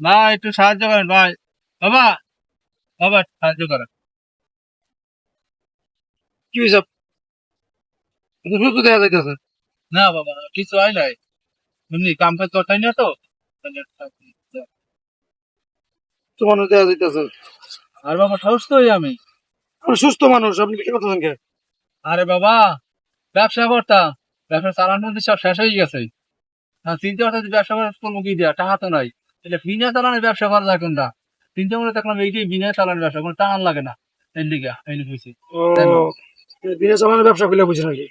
ভাই একটু সাহায্য করেন ভাই। বাবা বাবা সাহায্য করেন। কি হয়েছে? দেখা যাইতেছে। না বাবা কিছু হয় নাই। এমনি কাম কাজ করতে হয় না তো তোমার দেখা যাইতেছে। আর বাবা সুস্থ হই আমি। সুস্থ মানুষ আপনি কি কথা কে? আরে বাবা ব্যবসা করতাম। ব্যবসা চালানোর মধ্যে সব শেষ হয়ে গেছে। চিন্তা করতে ব্যবসা করে কোনো কি দেয়া টাকা তো নাই। তাহলে বিনা চালানোর ব্যবসা করা যায় কোনটা? করে দেখলাম এইটাই বিনা চালানোর ব্যবসা কোনো টান লাগে না এর লিগা এই হয়েছে বিনা সামানের ব্যবসা খুলে বুঝি নাকি?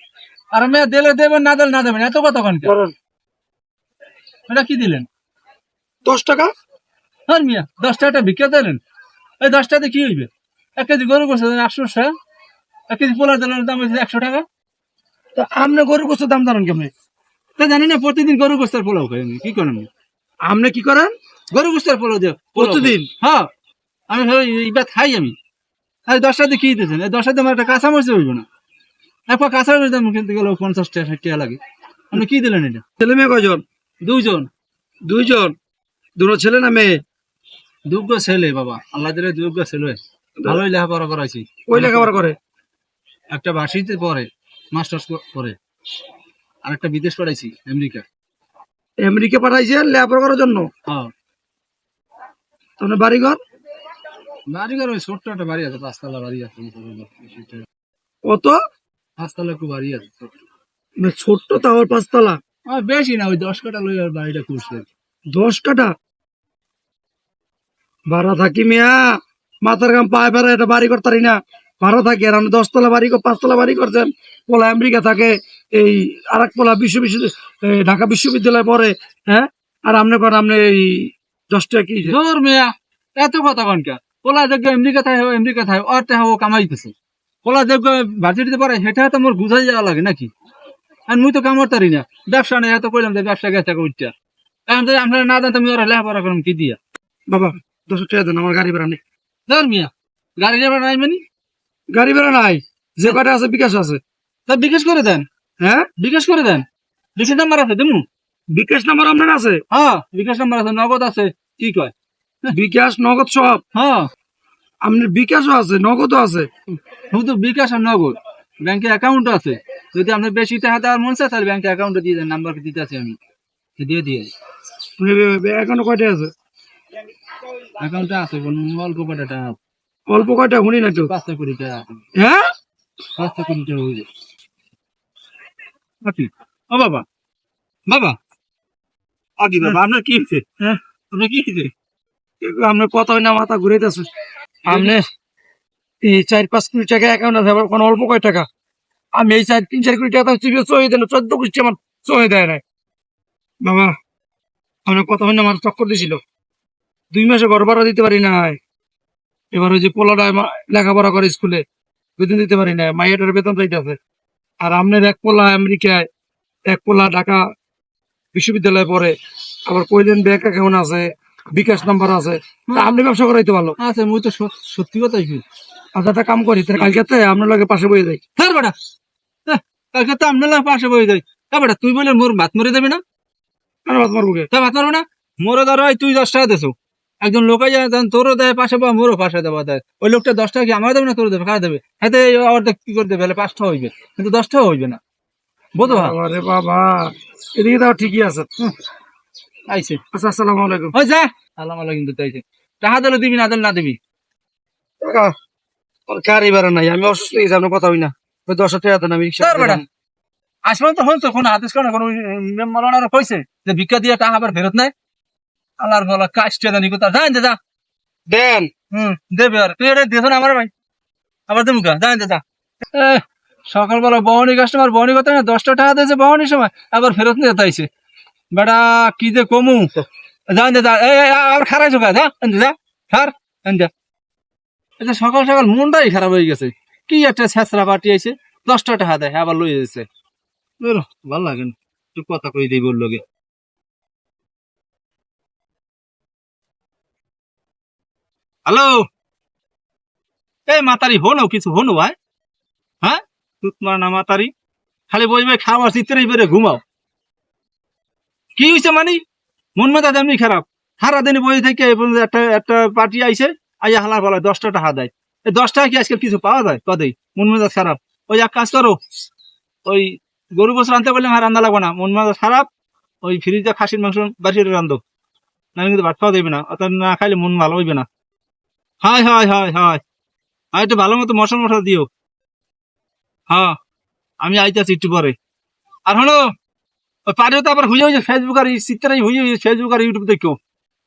আর মেয়ে দিলে দেবেন না দিলে না দেবেন এত কথা কোন? এটা কি দিলেন? দশ টাকা? আর মিয়া দশ টাকাটা ভিক্ষা দিলেন। এই দশ টাকাতে কি হইবে? এক কেজি গরু করছে আটশো টাকা এক কেজি পোলার দিলেন দাম হচ্ছে একশো টাকা। তা আপনি গরুর গোস্তের দাম জানেন কেমনি? তা জানি না প্রতিদিন গরু গোস্তের পোলাও খাই কি করেন আপনি কি করেন? গরু গোস্তের পোলাও দিয়ে প্রতিদিন? হ্যাঁ আমি ভাবি খাই আমি। আর দশটাতে কি দিতেছেন? এই দশটাতে আমার একটা কাঁচা মরিচ হইব না একবার কাঁচা মরিচ দাম কিনতে গেলে পঞ্চাশ টাকা ষাট টাকা লাগে। আপনি কি দিলেন এটা? ছেলে মেয়ে কয়জন? দুইজন। দুইজন? দুটো ছেলে না মেয়ে? দুগ্গ ছেলে বাবা। আল্লাহ দিলে দুগ্গ ছেলে। ভালোই লেখাপড়া করাইছি। ওই লেখাপড়া করে? একটা বাসিতে পড়ে মাস্টার্স করে আর একটা বিদেশ পড়াইছি আমেরিকা। আমেরিকা পাঠাইছেন লেখাপড়া করার জন্য? হ্যাঁ। তোমার বাড়িঘর? বাড়ি ঘর ওই ছোট্ট একটা বাড়ি আছে পাঁচতলা বাড়ি আছে কত? পাঁচতলা একটু বাড়ি আছে ছোট্ট। মানে পাঁচতলা? বেশি না ওই দশ কাটা লই আর বাড়িটা করছে। দশ কাটা ভাড়া থাকি মিয়া মাথার গাম পায়ে ফেরা এটা বাড়ি করতারি না। ভাড়া থাকি আর আপনি দশতলা বাড়ি পাঁচতলা বাড়ি করছেন পোলা আমেরিকা থাকে এই আর এক পোলা বিশ্ব বিশ্ব এই ঢাকা বিশ্ববিদ্যালয়ে পড়ে হ্যাঁ? আর আপনি করেন আপনি এই দশ টাকা কি? জোর মেয়া এত কথা কনকা পোলা দেখবে আমেরিকা থাকে আমেরিকা থাকে আর টাকা ও কামাইতেছে। পোলা দেখবে ভার্সিটিতে পড়ে সেটা তো মোর বুঝাই যাওয়া লাগে নাকি? আর মুই তো কামড়তারি না। ব্যবসা নেই এত কইলাম যে ব্যবসা গেছে উঠটা এখন যদি আপনারা না জানতাম ওরা লেখাপড়া করুন কি দিয়া? বাবা দশ টাকা দেন আমার গাড়ি ভাড়া নেই। জোর মিয়া গাড়ি ভাড়া নাই মানে? গাড়ি ভাড়া নাই যে কটা আছে বিকাশ আছে। তা বিকাশ করে দেন। হ্যাঁ? বিকাশ করে দেন। বিকাশ নাম্বার আছে দেমু। বিকাশ নাম্বার আপনার আছে? হ্যাঁ বিকাশ নাম্বার আছে নগদ আছে কি কয়? বিকাশ নগদ সব? হ্যাঁ। আপনার বিকাশও আছে নগদও আছে? শুধু বিকাশ আর নগদ। ব্যাংকে অ্যাকাউন্ট আছে। যদি আপনার বেশি টাকা দেওয়ার মন চায় তাহলে ব্যাংকে অ্যাকাউন্টে দিয়ে দেন নাম্বার দিতে আছে আমি। দিয়ে দিয়ে এখনও কয়টা আছে? অ্যাকাউন্টে আছে অল্প কটা টাকা? অল্প কয়টা শুনি না তো। পাঁচটা কোটি টাকা। হ্যাঁ? পাঁচটা কোটি টাকা হয়ে ও বাবা বাবা। আগে বাবা আপনার কি হয়েছে? হ্যাঁ? আপনার কি হয়েছে? আপনার কথা হয় না মাথা ঘুরাইতেছে আপনি এই চার পাঁচ কোটি টাকা অ্যাকাউন্ট আছে আবার কোনো অল্প কয় টাকা? আমি এই চার তিন চার কোটি টাকা চিবিয়ে চয়ে দেন চোদ্দ কোটি আমার চয়ে দেয় নাই। বাবা আপনার কথা হয় না আমার চক্কর দিছিল। দুই মাসে ঘর ভাড়া দিতে পারি নাই। এবার ওই যে পোলাটা লেখাপড়া করে স্কুলে বেতন দিতে পারি না মাইয়াটার বেতন চাইতেছে। আর আপনার এক পোলা আমেরিকায় এক পোলা ঢাকা বিশ্ববিদ্যালয়ে পড়ে আবার কইলেন ব্যাংক অ্যাকাউন্ট আছে বিকাশ নাম্বার আছে। তা আপনি ব্যবসা করাইতে ভালো আচ্ছা মুই তো সত্যি কথাই কি আচ্ছা একটা কাম করি কালকে আপনার লাগে পাশে বয়ে যাই। হ্যাঁ বেটা। হ্যাঁ, কালকে তো আপনার পাশে বই যাই। হ্যাঁ বেটা তুই বলে মোর ভাত মরে দেবে না? বাদ মারবো কে? তা ভাত মারবো না? মোরও ধরো তুই দশ টাকা দেছো। একজন লোক আইয়া দেন তোরও দেয় পাশে বা মোরও পাশে দেওয়া দেয়। ওই লোকটা দশ টাকা কি আমার দেবে না তোর দেবে? কারা দেবে? হ্যাঁ অর্ধেক কি করে দেবে পাঁচ টাকা হইবে। কিন্তু দশ টাকা হইবে না। আরে বাবা এদিকে তাও ঠিকই আছে। আইছে। আচ্ছা আসসালামু আলাইকুম। ওই যা। আল্লাহ কিন্তু তাইছে টাকা দিলে দিবি না দিলে না দিবি? গাড়ি ভাড়া নাই? আমি অসুস্থ হয়ে আপনার কথা হই না। ওই দশ টাকা দেন আমি রিক্সা তোর তো হচ্ছে কোনো আদেশ করে কোনো মলানার কইছে যে ভিক্ষা দিয়ে টাকা আবার ফেরত নেয়? আল্লাহর বলা কাজটা জানি কোথা জান যা দেন। হুম দেবে আর। তুই এটা দিয়েছ না আমার ভাই। আবার তুমি কা জান যা। সকালবেলা বহনি কাস্টমার বহনি কথা না দশটা টাকা দিয়েছে বহনির সময়। আবার ফেরত নিয়ে তাইছে বেটা কি যে কমু। জান যা। এই আবার খারাই চোখা যা যা। খার এনতে এটা সকাল সকাল মনটাই খারাপ হয়ে গেছে। কি একটা ছেঁচড়া আইছে দশটা টাকা দেয় আবার লই যাচ্ছে ভালো লাগে না। তুই কথা কই দিই বলল গে হ্যালো এই মাতারি হনো কিছু হনো ভাই। হ্যাঁ? তুতমার না মাতারি। খালি বসবে খাবার চিত্রেই বেড়ে ঘুমাও। কি হয়েছে মানি? মন মেজাজ এমনি খারাপ। সারা দিন বই থেকে একটা একটা পার্টি আইছে, আইয়া হালা বলা দশটা টাকা দেয়। এই দশ টাকা কি আজকাল কিছু পাওয়া যায়? কদেই মন মেজাজ খারাপ। ওই এক কাজ করো, ওই গরু বছর আনতে বললে আমার রান্না লাগবে না। মন মেজাজ খারাপ, ওই ফ্রিজে খাসির মাংস বাড়িয়ে রান্ধো না কিন্তু ভাত খাওয়া দেবে না অত না খাইলে মন ভালো হইবে না। হয় হয় হয় হয় আর একটু ভালো মতো মশলা মশলা দিও। হ্যাঁ আমি আইতাছি একটু পরে। আর হলো ওই তো আবার হুইয়ে হয়েছে ফেসবুক আর চিত্রাই হুইয়ে হয়েছে ফেসবুক আর ইউটিউব দেখো।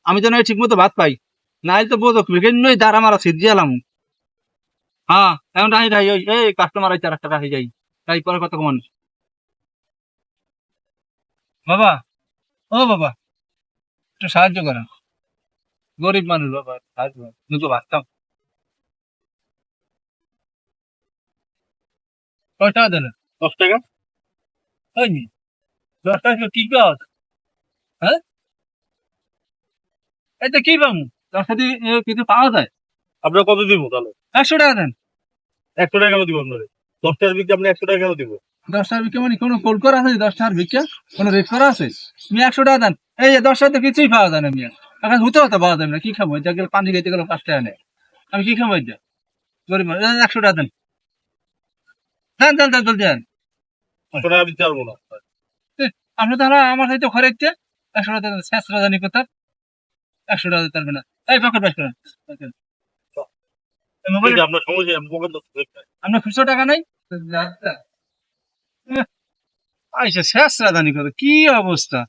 আমি যেন ঠিক মতো ভাত পাই। না তো বোঝো নই দাঁড়া মারা সিদ্ধি এলাম। হ্যাঁ এখন রাহি রাহি, ওই, এই কাস্টমার আইতে আর একটা রাহি যাই। তাই পরে কত কমান। বাবা, ও বাবা, একটু সাহায্য করেন গরিব মানুষ বাবা দুটো ভাবতাম কয় টাকা দেন? দশ টাকা? ওই দশ টাকা কি কাজ? হ্যাঁ? এটা কি পাবো? কিছু পাওয়া যায়? আপনার কত দিব তাহলে? একশো টাকা দেন। একশো টাকা কেন দিব আপনার? দশ টাকার বিক্রি আপনি একশো টাকা কেন দিব? দশ টাকার ভিক্ষা মানে কোনো আছে? দশ টাকার ভিক্ষা কোনো রেট করা আছে? তুমি একশো টাকা দেন। এই দশ টাকা কিছুই পাওয়া যায় না মিয়া। এখন হতে হতে পাওয়া যাবে না কি খাব? গেলে পানি খাইতে গেলে পাঁচ টাকা আমি কি খাব এটা? গরিব মানুষ একশো টাকা দেন। দেন দেন দেন দেন না। আপনি আমার সাথে ঘরে একটা একশো টাকা দেন শেষ রাজানি কোথায়। একশো টাকা দিতে পারবে না। এই পকেট বাইশ করেন। মোবাইল আপনার খুচরো টাকা নাই? আইসা শেষ রাধানি কথা কি অবস্থা?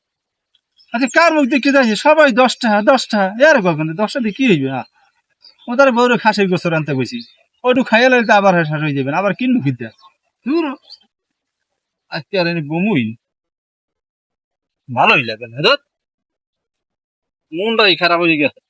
আচ্ছা কার মুখ দিয়ে কি যাচ্ছে সবাই দশটা দশটা। এর কখন দশটা দিয়ে কি হইবে? হ্যাঁ ও তার বউরে খাসে গোসর আনতে বসি ওটু খাইয়া লাগলে আবার শেষ হয়ে যাবেন আবার কিনবো কিনতে? দূর। আজকে আর এনে বমুই ভালোই লাগে না মনটাই খারাপ হয়ে গেছে।